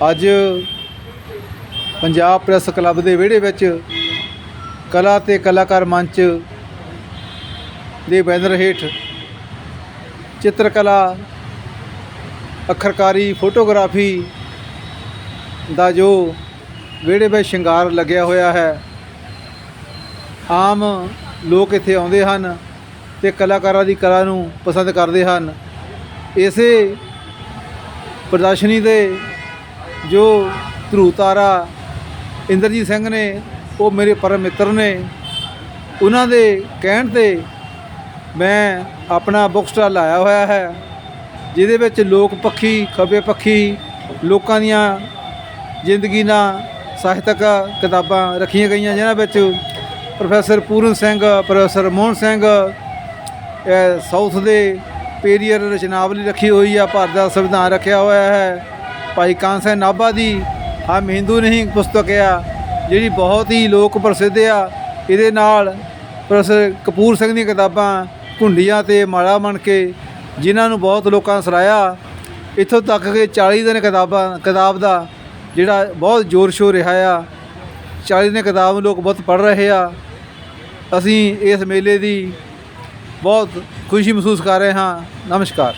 ਅੱਜ Punjab press club ਦੇ ਵਿਹੜੇ ਵਿੱਚ ਕਲਾ ਤੇ ਕਲਾਕਾਰ ਮੰਚ ਦੇ ਬੈਨਰ ਹੇਠ ਚਿੱਤਰਕਲਾ, ਅੱਖਰਕਾਰੀ, ਫੋਟੋਗ੍ਰਾਫੀ ਦਾ ਜੋ ਵਿਹੜੇ ਵਿੱਚ ਸ਼ਿੰਗਾਰ ਲੱਗਿਆ ਹੋਇਆ ਹੈ, ਆਮ ਲੋਕ ਇੱਥੇ ਆਉਂਦੇ ਹਨ ਤੇ ਕਲਾਕਾਰਾਂ ਦੀ ਕਲਾ ਨੂੰ ਪਸੰਦ ਕਰਦੇ ਹਨ। ਇਸੇ ਪ੍ਰਦਰਸ਼ਨੀ ਦੇ ਜੋ ਧਰੂ ਤਾਰਾ ਇੰਦਰਜੀਤ ਸਿੰਘ ਨੇ, ਉਹ ਮੇਰੇ ਪਰਮ ਮਿੱਤਰ ਨੇ, ਉਹਨਾਂ ਦੇ ਕਹਿਣ ਤੇ ਮੈਂ ਆਪਣਾ ਬੁੱਕ ਸਟਾਲ ਲਾਇਆ ਹੋਇਆ ਹੈ, ਜਿਹਦੇ ਵਿੱਚ ਲੋਕ ਪੱਖੀ, ਖੱਬੇ ਪੱਖੀ, ਲੋਕਾਂ ਦੀਆਂ ਜ਼ਿੰਦਗੀ ਨਾਲ ਸਾਹਿਤਕ ਕਿਤਾਬਾਂ ਰੱਖੀਆਂ ਗਈਆਂ, ਜਿਨ੍ਹਾਂ ਵਿੱਚ professor Puran Singh, professor Mohan Singh south ਦੇ ਪੇਰੀਅਰ ਰਚਨਾਵਲੀ ਰੱਖੀ ਹੋਈ ਆ, ਭਾਰਤ ਦਾ ਸੰਵਿਧਾਨ ਰੱਖਿਆ ਹੋਇਆ ਹੈ ਭਾਈ ਕਾਂਸਾ ਨਾਭਾ ਦੀ ਹਮ ਹਿੰਦੂ ਨਹੀਂ ਪੁਸਤਕ ਆ, ਜਿਹੜੀ ਬਹੁਤ ਹੀ ਲੋਕ ਪ੍ਰਸਿੱਧ ਆ। ਇਹਦੇ ਨਾਲ ਪ੍ਰੋਫੈਸਰ ਕਪੂਰ ਸਿੰਘ ਦੀਆਂ ਕਿਤਾਬਾਂ, ਘੁੰਡੀਆਂ ਤੇ ਮਾਲਾ ਬਣ ਕੇ ਜਿਨ੍ਹਾਂ ਨੂੰ ਬਹੁਤ ਲੋਕਾਂ ਨੇ ਸਰਾਇਆ ਇੱਥੋਂ ਤੱਕ ਕਿ 40 ਦਿਨ ਕਿਤਾਬਾਂ, ਕਿਤਾਬ ਦਾ ਜਿਹੜਾ ਬਹੁਤ ਜ਼ੋਰ ਸ਼ੋਰ ਰਿਹਾ ਆ। 40 ਦਿਨ ਕਿਤਾਬ ਨੂੰ ਲੋਕ ਬਹੁਤ ਪੜ੍ਹ ਰਹੇ ਆ। ਅਸੀਂ ਇਸ ਮੇਲੇ ਦੀ ਬਹੁਤ ਖੁਸ਼ੀ ਮਹਿਸੂਸ ਕਰ ਰਹੇ ਹਾਂ। ਨਮਸਕਾਰ।